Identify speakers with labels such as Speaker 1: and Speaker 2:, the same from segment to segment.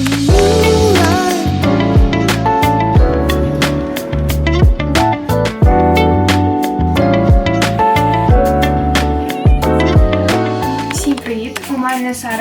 Speaker 1: Mm-hmm.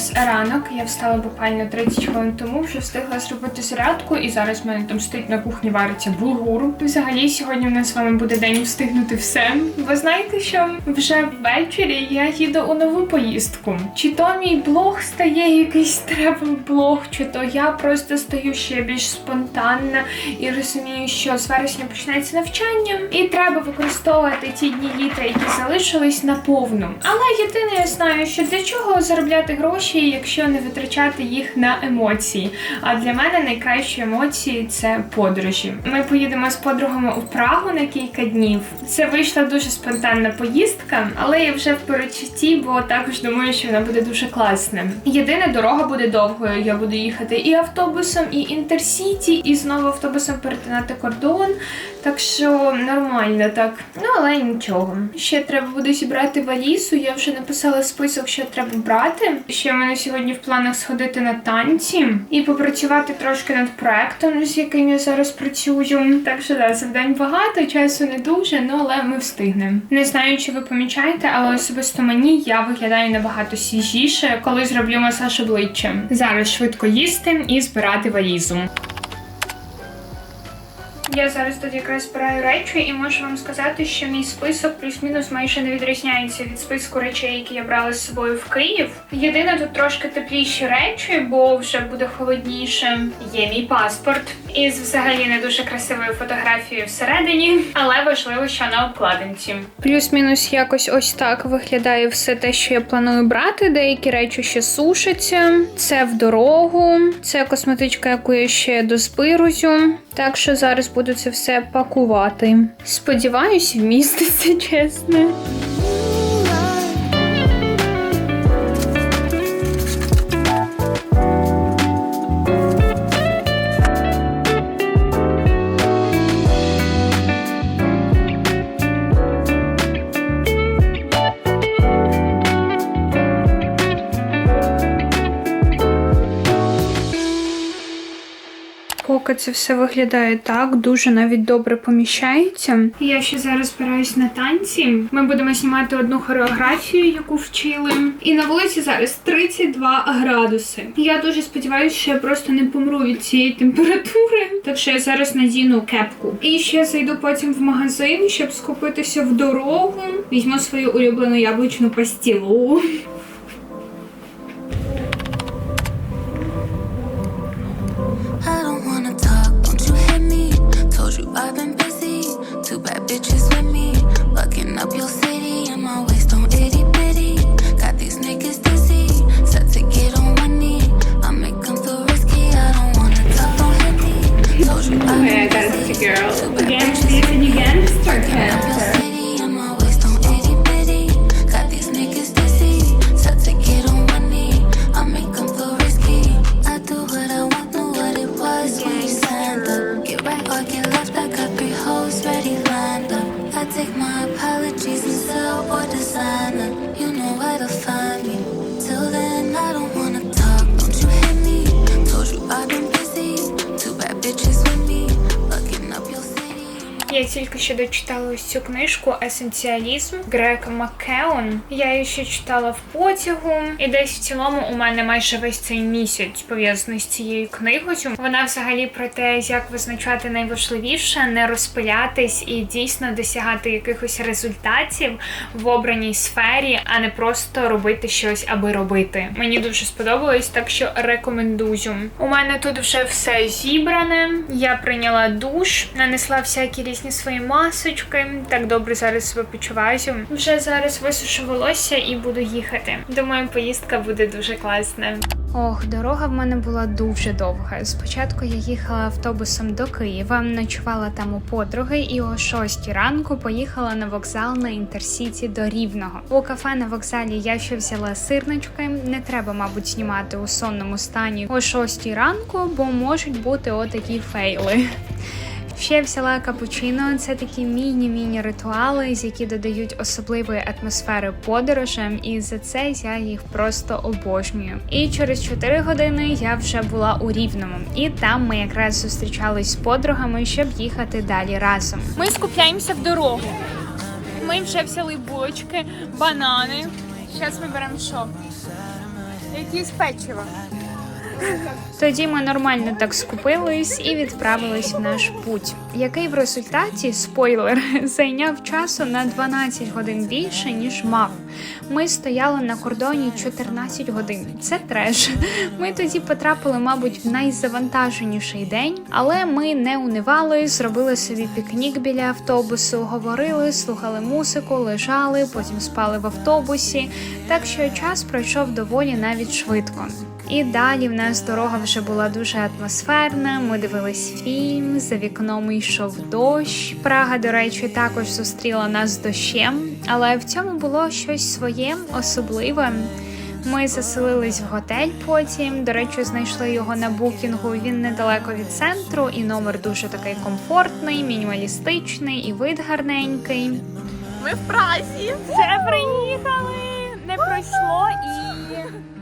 Speaker 1: Зараз ранок. Я встала буквально 30 хвилин тому, вже встигла зробити зарядку, і зараз в мене там стоїть на кухні вариться булгур. Взагалі, сьогодні у нас з вами буде день встигнути все. Ви знаєте, що вже ввечері я їду у нову поїздку. Чи то мій блог стає якийсь треба блог, чи то я просто стаю ще більш спонтанна і розумію, що з вересня починається навчання, і треба використовувати ті дні літа, які залишились наповну. Але єдине, я знаю, що для чого заробляти гроші, якщо не витрачати їх на емоції. А для мене найкращі емоції це подорожі. Ми поїдемо з подругами у Прагу на кілька днів. Це вийшла дуже спонтанна поїздка, але я вже в перечутті, бо також думаю, що вона буде дуже класна. Єдине, дорога буде довгою. Я буду їхати і автобусом, і інтерсіті, і знову автобусом перетинати кордон. Так що нормально так. Ну але нічого. Ще треба буде зібрати валізу. Я вже написала список, що треба брати. Ще в мене сьогодні в планах сходити на танці і попрацювати трошки над проектом, з яким я зараз працюю. Так що да, завдань багато, часу не дуже, ну але ми встигнемо. Не знаю, чи ви помічаєте, але особисто мені я виглядаю набагато свіжіше, коли зроблю масаж обличчя. Зараз швидко їсти і збирати валізу. Я зараз тут якраз збираю речі і можу вам сказати, що мій список плюс-мінус майже не відрізняється від списку речей, які я брала з собою в Київ. Єдине тут трошки тепліші речі, бо вже буде холодніше. Є мій паспорт із взагалі не дуже красивою фотографією всередині, але важливо, що на обкладинці. Плюс-мінус якось ось так виглядає все те, що я планую брати. Деякі речі ще сушаться. Це в дорогу, це косметичка, яку я ще дозбирую. Так що зараз буду це все пакувати. Сподіваюсь, вміститься, чесно. Це все виглядає так, дуже навіть добре поміщається. Я ще зараз збираюсь на танці. Ми будемо знімати одну хореографію, яку вчили. І на вулиці зараз 32 градуси. Я дуже сподіваюся, що я просто не помру від цієї температури. Так що я зараз надіну кепку. І ще зайду потім в магазин, щоб скупитися в дорогу. Візьму свою улюблену яблучну пастілу.
Speaker 2: I'm just
Speaker 1: again. Start 10. Тільки що дочитала ось цю книжку Есенціалізм Грека Маккеон. Я її ще читала в потягу, і десь в цілому у мене майже весь цей місяць пов'язаний з цією книгою. Вона взагалі про те, як визначати найважливіше, не розпилятись і дійсно досягати якихось результатів в обраній сфері, а не просто робити щось, аби робити. Мені дуже сподобалось, так що рекомендую. У мене тут вже все зібране. Я прийняла душ, нанесла всякі різні свої масочки. Так добре зараз себе почуваю. Вже зараз висушу волосся і буду їхати. Думаю, поїздка буде дуже класна. Ох, дорога в мене була дуже довга. Спочатку я їхала автобусом до Києва, ночувала там у подруги, і о 6 ранку поїхала на вокзал на інтерсіті до Рівного. У кафе на вокзалі я ще взяла сирнички. Не треба, мабуть, знімати у сонному стані о 6 ранку, бо можуть бути отакі фейли.
Speaker 3: Ще взяла капучино. Це такі міні-міні ритуали, які додають особливої атмосфери подорожам, і за це я їх просто обожнюю. І через 4 години я вже була у Рівному, і там ми якраз зустрічались з подругами, щоб їхати далі разом.
Speaker 1: Ми скупляємося в дорогу. Ми вже взяли булочки, банани. Зараз ми беремо що? Якісь печиво.
Speaker 3: Тоді ми нормально так скупились і відправились в наш путь, який в результаті спойлер зайняв часу на 12 годин більше ніж мав. Ми стояли на кордоні 14 годин. Це треш. Ми тоді потрапили, мабуть, в найзавантаженіший день, але ми не унивали, зробили собі пікнік біля автобусу, говорили, слухали музику, лежали, потім спали в автобусі. Так що час пройшов доволі навіть швидко. І далі в нас дорога вже була дуже атмосферна. Ми дивились фільм, за вікном йшов дощ. Прага, до речі, також зустріла нас дощем, але в цьому було щось своє, особливе. Ми заселились в готель потім. До речі, знайшли його на букінгу. Він недалеко від центру, і номер дуже такий комфортний, мінімалістичний і вид гарненький.
Speaker 1: Ми в Празі. Вже приїхали. Не пройшло і.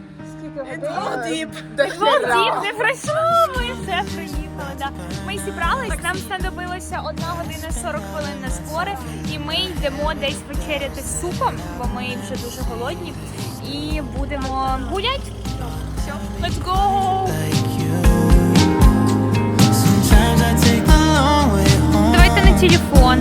Speaker 1: Двох не пройшло. Ми все приїхали. Да. Ми зібрались, нам знадобилося одна година 40 хвилин на збори, і ми йдемо десь вечеряти з супом, бо ми вже дуже голодні. І будемо гуляти. Все, let's go!
Speaker 3: Давайте на телефон.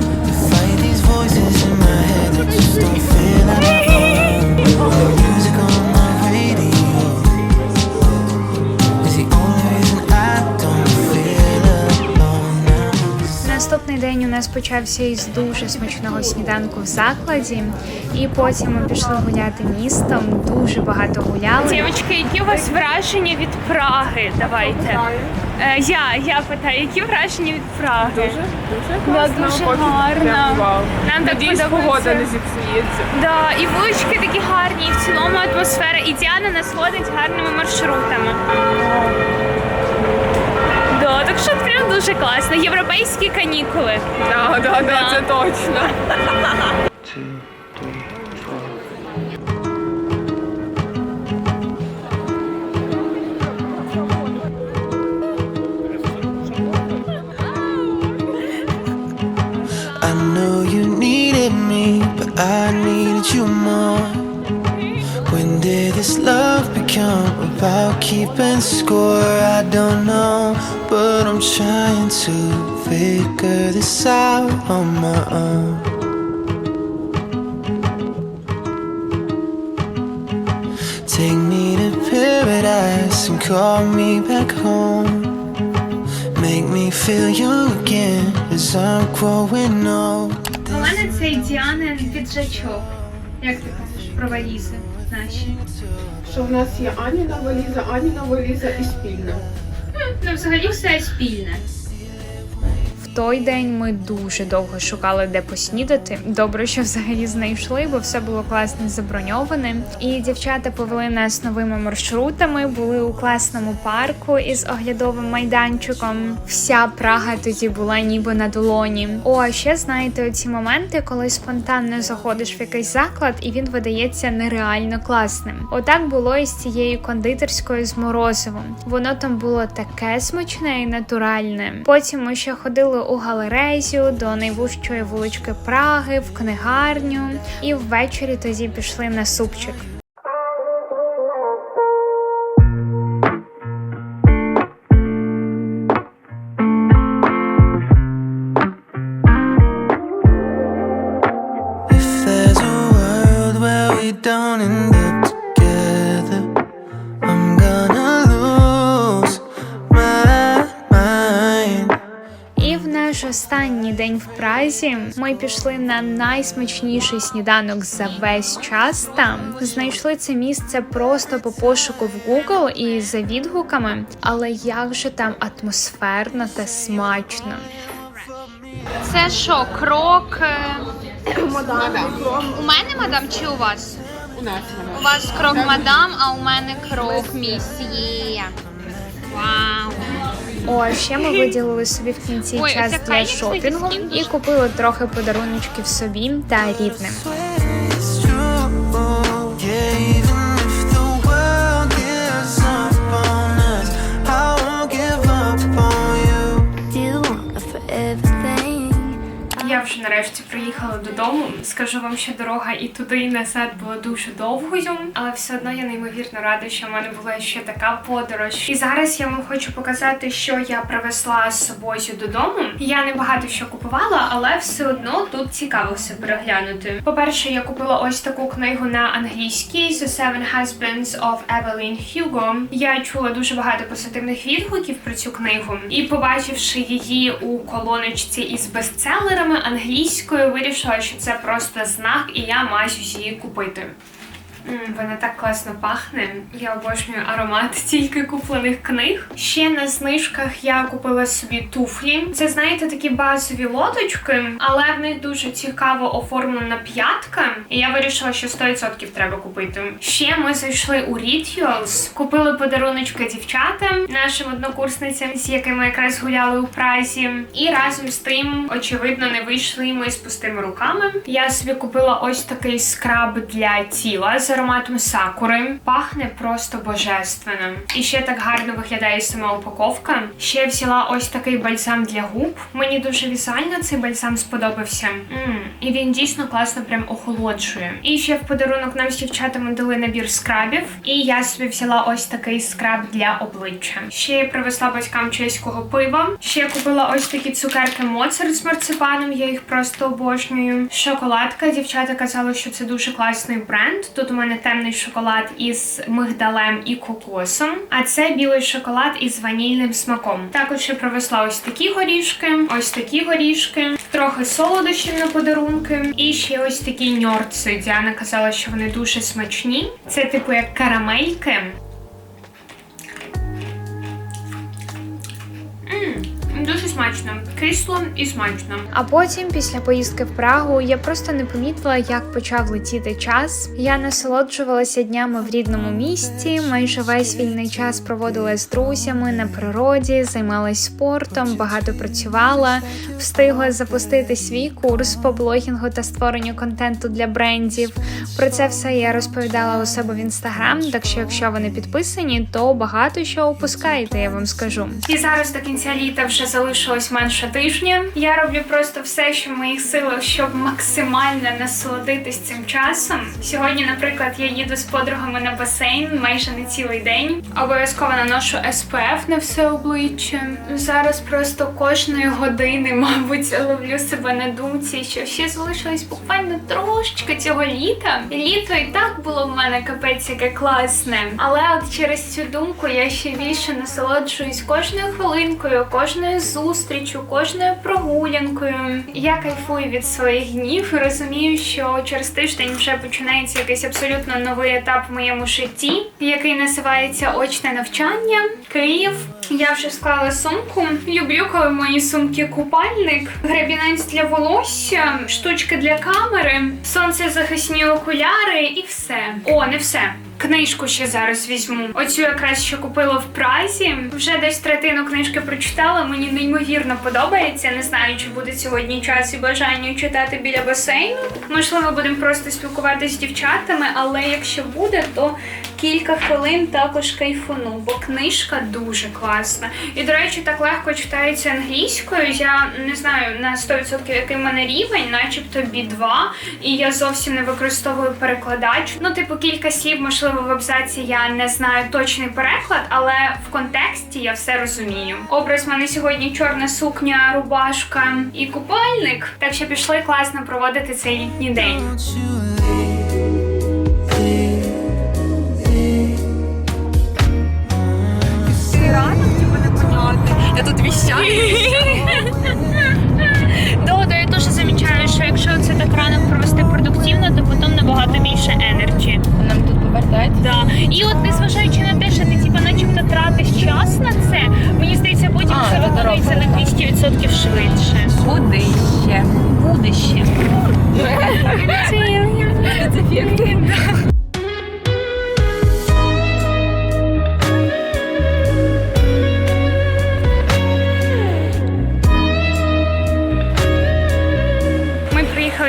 Speaker 3: Наступний день у нас почався із дуже смачного сніданку в закладі, і потім ми пішли гуляти містом. Дуже багато гуляли.
Speaker 1: Дівчатки, які у вас враження від Праги? Давайте. Е, я, я питаю, які враження від Праги?
Speaker 4: Дуже, дуже
Speaker 1: Да,
Speaker 4: класно.
Speaker 1: дуже
Speaker 4: Хочу
Speaker 1: гарно.
Speaker 4: прям вау.
Speaker 1: Нам так
Speaker 4: Надіюсь,
Speaker 1: подобається.
Speaker 4: погода не зіпсується.
Speaker 1: Да, і вулички такі гарні, і в цілому атмосфера. І Діана нас водить гарними маршрутами. Класно. Європейські канікули.
Speaker 4: Да, да, да, це точно.
Speaker 5: I know you needed me, but I needed you more. When did this love become about keeping score? I don't know, but I'm trying to figure this out on my own. Take me to paradise and call me back home. Make me feel young again as I'm growing old.
Speaker 3: У мене цей Діанин піджачок. Як ти кажеш про валізи наші?
Speaker 4: Що в нас є Аніна валіза, Аніна валіза і спільна.
Speaker 3: Ну, взагалі все спільне. Той день ми дуже довго шукали, де поснідати. Добре, що взагалі знайшли, бо все було класно заброньоване. І дівчата повели нас новими маршрутами. Були у класному парку із оглядовим майданчиком. Вся Прага тоді була ніби на долоні. О, а ще знаєте, оці моменти, коли спонтанно заходиш в якийсь заклад, і він видається нереально класним. Отак було і з цією кондитерською з морозивом. Воно там було таке смачне і натуральне. Потім ми ще ходили у галерею, до найвужчої вулички Праги, в книгарню, і ввечері тоді пішли на супчик. В ми пішли на найсмачніший сніданок за весь час там. Знайшли це місце просто по пошуку в Google і за відгуками. Але як же там атмосферно та смачно. Це що, крок?
Speaker 4: Мадам.
Speaker 3: У мене мадам чи у вас?
Speaker 4: У нас вона.
Speaker 3: У вас крок мадам, а у мене крок місьє. Вау! О, а ще ми виділили собі в кінці час для шопінгу і купили трохи подаруночків собі та рідним.
Speaker 1: Нарешті приїхала додому. Скажу вам, що дорога і туди, і назад була дуже довгою, але все одно я неймовірно рада, що в мене була ще така подорож. І зараз я вам хочу показати, що я привезла з собою додому. Я не багато що купувала, але все одно тут цікаво все переглянути. По-перше, я купила ось таку книгу на англійській The Seven Husbands of Evelyn Hugo. Я чула дуже багато позитивних відгуків про цю книгу, і побачивши її у колоночці із бестселерами англійською, вирішила, що це просто знак, і я маю її купити. Вона так класно пахне. Я обожнюю аромат тільки куплених книг. Ще на знижках я купила собі туфлі. Це знаєте такі базові лодочки, але в них дуже цікаво оформлена п'ятка. І я вирішила, що 100% треба купити. Ще ми зайшли у Rituals, купили подаруночки дівчатам, нашим однокурсницям, з якими якраз гуляли у Празі. І разом з тим, очевидно, не вийшли ми з пустими руками. Я собі купила ось такий скраб для тіла ароматом сакури. Пахне просто божественно. І ще так гарно виглядає сама упаковка. Ще взяла ось такий бальзам для губ. Мені дуже візуально цей бальзам сподобався. м І він дійсно класно прям охолоджує. І ще в подарунок нам з дівчатами дали набір скрабів. І я собі взяла ось такий скраб для обличчя. Ще я привезла батькам чеського пива. Ще я купила ось такі цукерки Моцарт з марципаном. Я їх просто обожнюю. Шоколадка. Дівчата казали, що це дуже класний бренд. Тут мене темний шоколад із мигдалем і кокосом, а це білий шоколад із ванільним смаком. Також я привезла ось такі горішки, ось такі горішки, трохи солодощів на подарунки. І ще ось такі ньорци. Діана казала, що вони дуже смачні. Це типу як карамельки. Смачно, кисло і смачно.
Speaker 3: А потім, після поїздки в Прагу, я просто не помітила, як почав летіти час. Я насолоджувалася днями в рідному місті. Майже весь вільний час проводила з друзями на природі, займалась спортом, багато працювала, встигла запустити свій курс по блогінгу та створенню контенту для брендів. Про це все я розповідала у себе в інстаграм. Так що, якщо ви не підписані, то багато що опускаєте, я вам скажу.
Speaker 1: І зараз до кінця літа вже залишилось менше тижня. Я роблю просто все, що в моїх силах, щоб максимально насолодитись цим часом. Сьогодні, наприклад, я їду з подругами на басейн майже не цілий день. Обов'язково наношу SPF на все обличчя. Зараз просто кожної години, мабуть, ловлю себе на думці, що ще залишилось буквально трошечки цього літа. Літо і так було в мене капець яке класне. Але от через цю думку я ще більше насолоджуюсь кожною хвилинкою, кожною зустрічю, кожною прогулянкою. Я кайфую від своїх днів і розумію, що через тиждень вже починається якийсь абсолютно новий етап в моєму житті, який називається очне навчання. Київ. Я вже склала сумку. Люблю, коли в моїй сумки купальник, гребінець для волосся, штучки для камери, сонцезахисні окуляри і все. О, не все. Книжку ще зараз візьму. Оцю якраз що купила в Празі. Вже десь третину книжки прочитала. Мені неймовірно подобається. Не знаю, чи буде сьогодні час і бажання читати біля басейну. Можливо, будемо просто спілкуватися з дівчатами, але якщо буде, то кілька хвилин також кайфану, бо книжка дуже класна. І, до речі, так легко читається англійською. Я не знаю на 100% який в мене рівень, начебто B2, і я зовсім не використовую перекладач. Ну, типу, кілька слів, можливо, в абзаці я не знаю точний переклад, але в контексті я все розумію. Образ в мене сьогодні чорна сукня, рубашка і купальник. Так що пішли класно проводити цей літній день.
Speaker 6: Я тут.
Speaker 1: Да, да, я теж замічаю, що якщо це так ранок провести продуктивно, то потім набагато більше енерджі.
Speaker 6: Нам тут повертають.
Speaker 1: Да. І от незважаючи на те, що ти типу, начебто тратиш час на це, мені здається, потім
Speaker 6: А,
Speaker 1: все
Speaker 6: це
Speaker 1: виконується на 200% швидше.
Speaker 6: Куди ще?
Speaker 1: Буде ще.
Speaker 6: Спецефекти.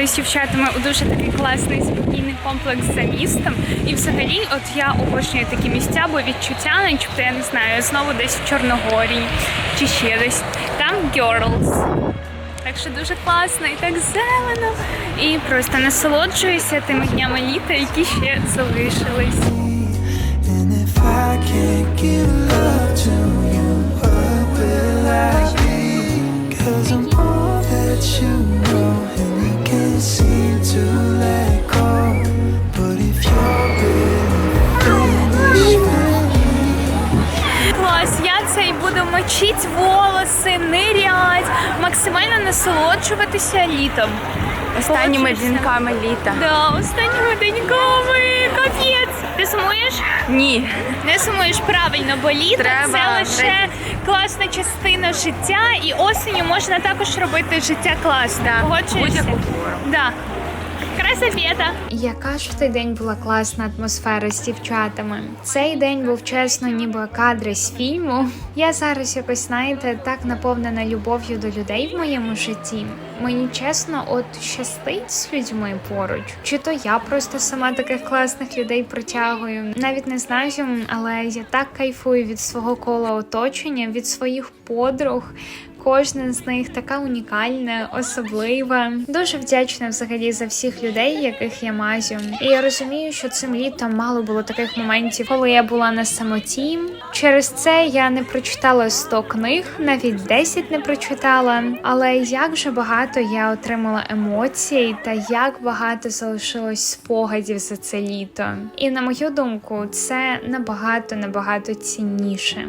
Speaker 3: З у дуже такий класний спокійний комплекс за містом. І взагалі, от я обожнюю такі місця, бо відчуття, начебто, я не знаю, знову десь в Чорногорії чи ще десь. Там girls. Так що дуже класно і так зелено. І просто насолоджуюся тими днями літа, які ще залишились.
Speaker 5: Cause I'm all that you know, and you can't seem to let go. But if you're really finished with
Speaker 3: Клас, я цей буду мочити волоси, нирять, максимально насолоджуватися літом.
Speaker 6: Останніми
Speaker 3: Хочеться.
Speaker 6: дзвінками літа.
Speaker 3: Да, останніми деньками. Капець. Ти сумуєш?
Speaker 6: Ні.
Speaker 3: Не сумуєш правильно, бо літо
Speaker 6: Треба
Speaker 3: це лише класна частина життя, і осінню можна також робити життя класне.
Speaker 6: Да,
Speaker 3: Погоджуєшся?
Speaker 6: будь-яку пору.
Speaker 3: Да. Красавета. Яка ж в той день була класна атмосфера з дівчатами. Цей день був чесно, ніби кадри з фільму. Я зараз якось знаєте так наповнена любов'ю до людей в моєму житті. Мені чесно, от щастить з людьми поруч. Чи то я просто сама таких класних людей притягую? Навіть не знаю, але я так кайфую від свого кола оточення, від своїх подруг. Кожна з них така унікальна, особлива. Дуже вдячна взагалі за всіх людей, яких я мазю. І я розумію, що цим літом мало було таких моментів, коли я була на самоті. Через це я не прочитала 100 книг, навіть 10 не прочитала. Але як же багато я отримала емоцій, та як багато залишилось спогадів за це літо. І на мою думку, це набагато набагато цінніше.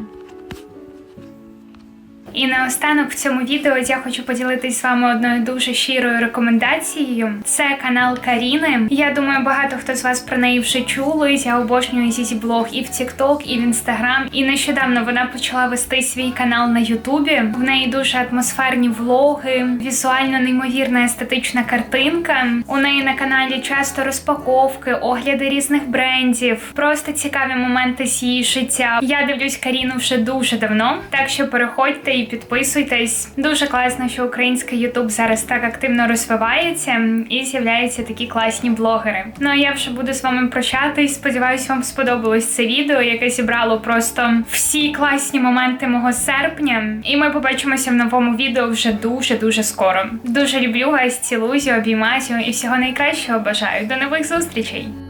Speaker 3: І наостанок в цьому відео я хочу поділитись з вами одною дуже щирою рекомендацією. Це канал Каріни. Я думаю, багато хто з вас про неї вже чули. Я обожнюю зі блог і в TikTok, і в Instagram. І нещодавно вона почала вести свій канал на Ютубі. В неї дуже атмосферні влоги, візуально неймовірна естетична картинка. У неї на каналі часто розпаковки, огляди різних брендів, просто цікаві моменти з її життя. Я дивлюсь Каріну вже дуже давно, так що переходьте і підписуйтесь. Дуже класно, що український Ютуб зараз так активно розвивається і з'являються такі класні блогери. Ну а я вже буду з вами прощатись. Сподіваюсь, вам сподобалось це відео, яке зібрало просто всі класні моменти мого серпня. І ми побачимося в новому відео вже дуже дуже скоро. Дуже люблю вас, цілую, обіймаю і всього найкращого бажаю. До нових зустрічей!